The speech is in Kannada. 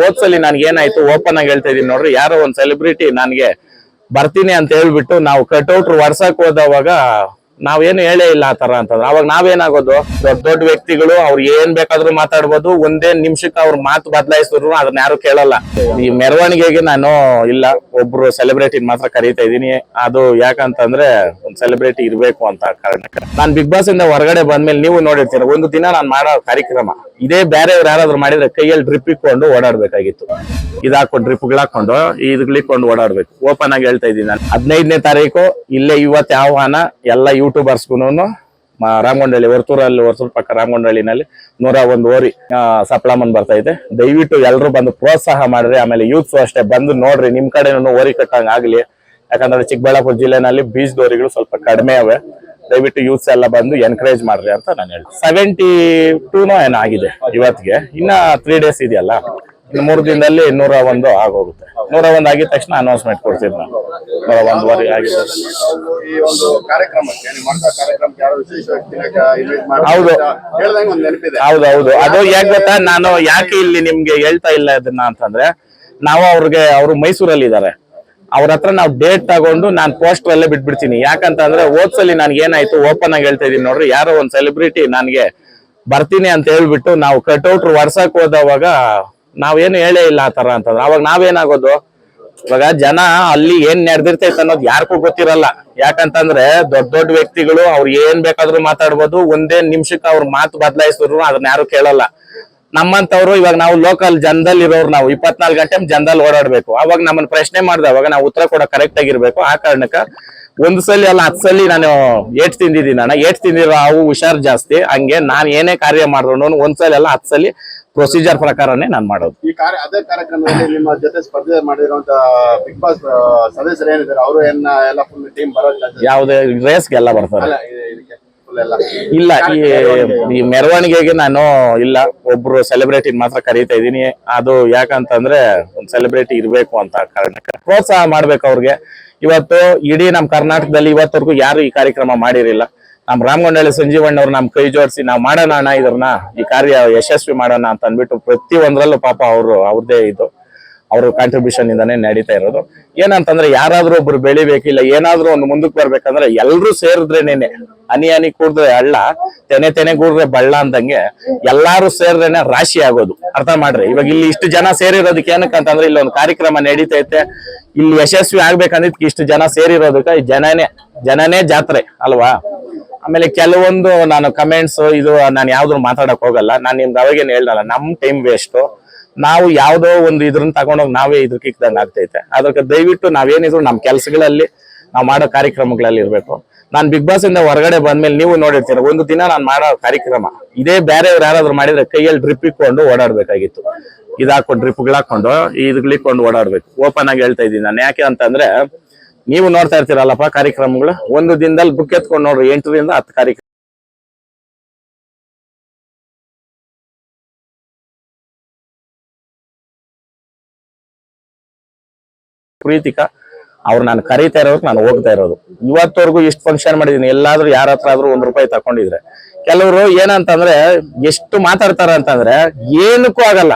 ಹೋದ್ಸಲಿ ನನ್ಗೆ ಏನಾಯ್ತು ಓಪನ್ ಆಗಿ ಹೇಳ್ತಾ ಇದೀನಿ ನೋಡ್ರಿ, ಯಾರೋ ಒಂದ್ ಸೆಲೆಬ್ರಿಟಿ ನನ್ಗೆ ಬರ್ತೀನಿ ಅಂತ ಹೇಳ್ಬಿಟ್ಟು ನಾವು ಕಟ್ಔಟ್ ವರ್ಸಕ್ ಹೋದವಾಗ ನಾವೇನು ಹೇಳೇ ಇಲ್ಲ ಆ ತರ ಅಂತಂದ್ರೆ. ಅವಾಗ ನಾವೇನಾಗೋದು? ದೊಡ್ಡ ದೊಡ್ಡ ವ್ಯಕ್ತಿಗಳು, ಅವ್ರು ಏನ್ ಬೇಕಾದ್ರೂ ಮಾತಾಡ್ಬೋದು. ಒಂದೇ ನಿಮಿಷಕ್ಕೆ ಅವ್ರ ಮಾತು ಬದಲಾಯಿಸಿದ್ರು ಅದನ್ನ ಯಾರು ಕೇಳಲ್ಲ. ಈ ಮೆರವಣಿಗೆಗೆ ನಾನು ಇಲ್ಲ, ಒಬ್ರು ಸೆಲೆಬ್ರಿಟಿ ಮಾತ್ರ ಕರೀತಾ ಇದೀನಿ ಅದು ಯಾಕಂತಂದ್ರೆ ಒಂದ್ ಸೆಲೆಬ್ರಿಟಿ ಇರ್ಬೇಕು ಅಂತ ಕಾರಣಕ್ಕೆ. ನಾನ್ ಬಿಗ್ ಬಾಸ್ ಇಂದ ಹೊರಗಡೆ ಬಂದ್ಮೇಲೆ ನೀವು ನೋಡಿರ್ತೀರ, ಒಂದು ದಿನ ನಾನು ಮಾಡೋ ಕಾರ್ಯಕ್ರಮ, ಇದೇ ಬೇರೆಯವ್ರು ಯಾರಾದ್ರೂ ಮಾಡಿದ್ರೆ ಕೈಯಲ್ಲಿ ಡ್ರಿಪ್ ಇಕ್ಕೊಂಡು ಓಡಾಡ್ಬೇಕಾಗಿತ್ತು. ಇದಾಕೊಂಡು ಡ್ರಿಪ್ಗಳು ಹಾಕೊಂಡು ಇದ್ಗಳಿಕೊಂಡು ಓಡಾಡ್ಬೇಕು. ಓಪನ್ ಆಗಿ ಹೇಳ್ತಾ ಇದ್ದೀನಿ ನಾನು. ಹದಿನೈದನೇ ತಾರೀಕು, ಇಲ್ಲೇ ಇವತ್ತು ಆಹ್ವಾನ, ಎಲ್ಲ ಯೂಟ್ಯೂಬರ್ಸ್ಗೂ ರಾಮಗೊಂಡಳ್ಳಿ ವರ್ತೂರಲ್ಲಿ, ವರ್ತೂರ್ ಪಕ್ಕ ರಾಮಗೊಂಡಳ್ಳಿನಲ್ಲಿ ನೂರ ಒಂದು ಓರಿ ಸಪ್ಲಾಮನ್ ಬರ್ತಾ ಇದೆ ದಯವಿಟ್ಟು ಎಲ್ಲರೂ ಬಂದು ಪ್ರೋತ್ಸಾಹ ಮಾಡ್ರಿ, ಆಮೇಲೆ ಯೂತ್ಸು ಅಷ್ಟೇ ಬಂದು ನೋಡ್ರಿ, ನಿಮ್ ಕಡೆನೂ ಓರಿ ಕಟ್ಟಂಗ್ ಆಗ್ಲಿ. ಯಾಕಂದ್ರೆ ಚಿಕ್ಕಬಳ್ಳಾಪುರ ಜಿಲ್ಲೆನಲ್ಲಿ ಬೀಚ್ ದೋರಿಗಳು ಸ್ವಲ್ಪ ಕಡಿಮೆ ಅವೆ. ದಯವಿಟ್ಟು ಯೂತ್ಸ್ ಎಲ್ಲ ಬಂದು ಎನ್ಕರೇಜ್ ಮಾಡ್ರಿ ಅಂತ ನಾನು ಹೇಳ್ತೀನಿ. ಸೆವೆಂಟಿ ಟೂನೋ ಏನೋ ಆಗಿದೆ ಇವತ್ತಿಗೆ. ಇನ್ನ ತ್ರೀ ಡೇಸ್ ಇದೆಯಲ್ಲ. ಇನ್ನು ಮೂರು ದಿನದಲ್ಲಿ ನೂರ ಒಂದು ಆಗೋಗುತ್ತೆ. ನೂರ ಒಂದು ಆಗಿದ ತಕ್ಷಣ ಅನೌನ್ಸ್ಮೆಂಟ್ ಕೊಡ್ತೀನಿ ನಾನು. ನೂರ ಒಂದುವರೆ ಆಗಿದೆ. ಈ ಒಂದು ಕಾರ್ಯಕ್ರಮಕ್ಕೆ ನೀವು ಮಾಡಿದ ಕಾರ್ಯಕ್ರಮಕ್ಕೆ ಯಾರೋ ವಿಶೇಷ ವ್ಯಕ್ತಿನ ಇನ್ವೈಟ್ ಮಾಡಿ ಹೌದು. ಹೇಳ್ದಂಗೆ ಒಂದು ನೆನಪಿದೆ. ಹೌದು ಹೌದು. ಅದು ಯಾಕೆ ಗೊತ್ತಾ? ನಾನು ಯಾಕೆ ಇಲ್ಲಿ ನಿಮ್ಗೆ ಹೇಳ್ತಾ ಇಲ್ಲ ಇದನ್ನ ಅಂತಂದ್ರೆ ನಾವು ಅವ್ರಿಗೆ ಅವರು ಮೈಸೂರಲ್ಲಿ ಇದ್ದಾರೆ. ಅವ್ರ ಹತ್ರ ನಾವು ಡೇಟ್ ತಗೊಂಡು ನಾನು ಪೋಸ್ಟರ್ ಅಲ್ಲೇ ಬಿಟ್ಬಿಡ್ತೀನಿ. ಯಾಕಂತಂದ್ರೆ ಓದ್ಸಲಿ ನನ್ಗೆ ಏನಾಯ್ತು? ಓಪನ್ ಆಗಿ ಹೇಳ್ತಾ ಇದೀನಿ ನೋಡ್ರಿ. ಯಾರೋ ಒಂದ್ ಸೆಲೆಬ್ರಿಟಿ ನನ್ಗೆ ಬರ್ತೀನಿ ಅಂತ ಹೇಳ್ಬಿಟ್ಟು ನಾವು ಕಟ್ಔಟ್ ವರ್ಸಕ್ ಹೋದವಾಗ ನಾವೇನು ಹೇಳೇ ಇಲ್ಲ ಆ ತರ ಅಂತಂದ್ರೆ. ಅವಾಗ ನಾವೇನಾಗೋದು? ಇವಾಗ ಜನ ಅಲ್ಲಿ ಏನ್ ನಡೆದಿರ್ತೈತೆ ಅನ್ನೋದು ಯಾರಿಗೂ ಗೊತ್ತಿರಲ್ಲ. ಯಾಕಂತಂದ್ರೆ ದೊಡ್ಡ ದೊಡ್ಡ ವ್ಯಕ್ತಿಗಳು ಅವ್ರು ಏನ್ ಬೇಕಾದ್ರೂ ಮಾತಾಡ್ಬೋದು, ಒಂದೇ ನಿಮಿಷಕ್ಕೆ ಅವ್ರ ಮಾತು ಬದಲಾಯಿಸಿದ್ರು ಅದನ್ನ ಯಾರು ಕೇಳಲ್ಲ. ನಮ್ಮಂತವ್ರು ಇವಾಗ ನಾವು ಲೋಕಲ್ ಜನದಲ್ಲಿ ಇರೋರು ನಾವು, ಇಪ್ಪತ್ನಾಲ್ಕು ಗಂಟೆ ಜನದಲ್ಲಿ ಓಡಾಡ್ಬೇಕು. ಅವಾಗ ನಮ್ಮನ್ನ ಪ್ರಶ್ನೆ ಮಾಡಿದವಾಗ ನಾವು ಉತ್ತರ ಕೂಡ ಕರೆಕ್ಟ್ ಆಗಿರ್ಬೇಕು. ಆ ಕಾರಣಕ್ಕ ಒಂದ್ ಸಲ ಅಲ್ಲ, ಹತ್ ಸಲ ನಾನು ಏಟ್ ತಿಂದಿದ್ದೀನಿ ಅಣ್ಣ. ಏಟ್ ತಿಂದಿರೋ ಅವು ಹುಷಾರ್ ಜಾಸ್ತಿ. ಹಂಗೆ ನಾನು ಏನೇ ಕಾರ್ಯ ಮಾಡಿದ್ರು ಒಂದ್ಸಲ ಅಲ್ಲ, ಹತ್ ಸಲ ಪ್ರೊಸೀಜರ್ ಪ್ರಕಾರನೇ ನಾನು ಮಾಡೋದು. ಈ ಕಾರ್ಯ ಅದೇ ಕಾರ್ಯಕ್ರಮದಲ್ಲಿ ನಿಮ್ಮ ಜೊತೆ ಸ್ಪರ್ಧೆ ಮಾಡಿರುವಂತಹ ಬಿಗ್ ಬಾಸ್ ಸದಸ್ಯರು ಏನಿದ್ದಾರೆ? ಅವರು ಏನ ಎಲ್ಲ ಫುಲ್ ಟೀಮ್ ಬರೋ ಯಾವುದೇ ಯಾವುದೇ ರೇಸ್ಗೆಲ್ಲ ಬರ್ತಾರೆ. ಎಲ್ಲ. ಇಲ್ಲ ಈ ಈ ಮೆರವಣಿಗೆಗೆ ನಾನು ಇಲ್ಲ. ಒಬ್ರು ಸೆಲೆಬ್ರಿಟಿ ಮಾತ್ರ ಕರೀತಾ ಇದೀನಿ ಅದು ಯಾಕಂತಂದ್ರೆ ಒಂದ್ ಸೆಲೆಬ್ರಿಟಿ ಇರ್ಬೇಕು ಅಂತ ಕಾರಣಕ್ಕೆ. ಪ್ರೋತ್ಸಾಹ ಮಾಡ್ಬೇಕು ಅವ್ರಿಗೆ. ಇವತ್ತು ಇಡೀ ನಮ್ ಕರ್ನಾಟಕದಲ್ಲಿ ಇವತ್ತವರೆಗೂ ಯಾರು ಈ ಕಾರ್ಯಕ್ರಮ ಮಾಡಿರಿಲ್ಲ ನಮ್ ರಾಮಗೊಂಡಳ್ಳಿ ಸಂಜೀವಣ್ಣವ್ರು ನಮ್ ಕೈ ಜೋಡಿಸಿ, ನಾವು ಮಾಡೋಣ ಅಣ್ಣ ಇದ್ರನ್ನ, ಈ ಕಾರ್ಯ ಯಶಸ್ವಿ ಮಾಡೋಣ ಅಂತ ಅಂದ್ಬಿಟ್ಟು ಪ್ರತಿ ಒಂದ್ರಲ್ಲೂ ಪಾಪ ಅವರು, ಅವ್ರದೇ ಇದು. ಅವ್ರ ಕಾಂಟ್ರಿಬ್ಯೂಷನ್ ಇಂದಾನೆ ನಡೀತಾ ಇರೋದು. ಏನಂತಂದ್ರೆ ಯಾರಾದ್ರೂ ಒಬ್ರು ಬೆಳಿಬೇಕಿಲ್ಲ ಏನಾದ್ರೂ ಒಂದು ಮುಂದಕ್ಕೆ ಬರ್ಬೇಕಂದ್ರೆ ಎಲ್ರೂ ಸೇರಿದ್ರೇನೇನೆ ಹನಿ ಹನಿ ಕೂಡಿದ್ರೆ ಅಳ್ಳ ತೆನೆ ತೆನೆ ಕೂಡಿದ್ರೆ ಬಳ್ಳ ಅಂದಂಗೆ ಎಲ್ಲಾರು ಸೇರಿದ್ರೇನೆ ರಾಶಿ ಆಗೋದು. ಅರ್ಥ ಮಾಡ್ರಿ? ಇವಾಗ ಇಲ್ಲಿ ಇಷ್ಟು ಜನ ಸೇರಿರೋದಕ್ಕೆ ಏನಕ್ಕೆ ಅಂತಂದ್ರೆ ಇಲ್ಲಿ ಒಂದು ಕಾರ್ಯಕ್ರಮ ನಡೀತೈತೆ. ಇಲ್ಲಿ ಯಶಸ್ವಿ ಆಗ್ಬೇಕಂದಿದ್ಕೆ ಇಷ್ಟು ಜನ ಸೇರಿರೋದಕ್ಕೆ ಜನನೇ ಜನನೇ ಜಾತ್ರೆ, ಅಲ್ವಾ? ಆಮೇಲೆ ಕೆಲವೊಂದು ನಾನು ಕಮೆಂಟ್ಸ್ ಇದು ನಾನು ಯಾವ್ದು ಮಾತಾಡಕ್ ಹೋಗಲ್ಲ. ನಾನು ನಿಮ್ದು ಅವಾಗೇನು ಹೇಳ್ದಲ್ಲ, ನಮ್ ಟೈಮ್ ವೇಸ್ಟ್ ನಾವು ಯಾವ್ದೋ ಒಂದು ಇದ್ರನ್ನ ತಗೊಂಡೋಗಿ ನಾವೇ ಇದ್ರ ಇಕ್ದಂಗ್ ಆಗ್ತೈತೆ. ಅದಕ್ಕೆ ದಯವಿಟ್ಟು ನಾವೇನಿದ್ರು ನಮ್ಮ ಕೆಲಸಗಳಲ್ಲಿ, ನಾವು ಮಾಡೋ ಕಾರ್ಯಕ್ರಮಗಳಲ್ಲಿ ಇರ್ಬೇಕು. ನಾನು ಬಿಗ್ ಬಾಸ್ ಇಂದ ಹೊರಗಡೆ ಬಂದ್ಮೇಲೆ ನೀವು ನೋಡಿರ್ತೀರ, ಒಂದು ದಿನ ನಾನು ಮಾಡೋ ಕಾರ್ಯಕ್ರಮ, ಇದೇ ಬೇರೆಯವ್ರು ಯಾರಾದ್ರೂ ಮಾಡಿದ್ರೆ ಕೈಯಲ್ಲಿ ಡ್ರಿಪ್ ಇಟ್ಕೊಂಡು ಓಡಾಡ್ಬೇಕಾಗಿತ್ತು. ಇದಾಕೊಂಡು ಡ್ರಿಪ್ಗಳಾಕೊಂಡು ಇದ್ಗಳಿಕೊಂಡು ಓಡಾಡ್ಬೇಕು. ಓಪನ್ ಆಗಿ ಹೇಳ್ತಾ ಇದ್ದೀನಿ ನಾನು. ಯಾಕೆ ಅಂತಂದ್ರೆ ನೀವು ನೋಡ್ತಾ ಇರ್ತೀರಲ್ಲಪ್ಪ ಕಾರ್ಯಕ್ರಮಗಳು? ಒಂದು ದಿನದಲ್ಲಿ ಬುಕ್ ಎತ್ಕೊಂಡು ನೋಡ್ರಿ ಎಂಟರಿಂದ ಹತ್ತು ಕಾರ್ಯಕ್ರಮ. ಪ್ರೀತಿಕ, ಅವ್ರು ನಾನು ಕರೀತಾ ಇರೋದು ನಾನು ಹೋಗ್ತಾ ಇರೋದು. ಇವತ್ತವರೆಗೂ ಇಷ್ಟು ಫಂಕ್ಷನ್ ಮಾಡಿದೀನಿ. ಎಲ್ಲಾದ್ರೂ ಯಾರ ಹತ್ರ ಆದ್ರೂ ಒಂದ್ ರೂಪಾಯಿ ತಕೊಂಡಿದ್ರೆ. ಕೆಲವರು ಏನಂತಂದ್ರೆ, ಎಷ್ಟು ಮಾತಾಡ್ತಾರ ಅಂತಂದ್ರೆ ಏನಕ್ಕೂ ಆಗಲ್ಲ.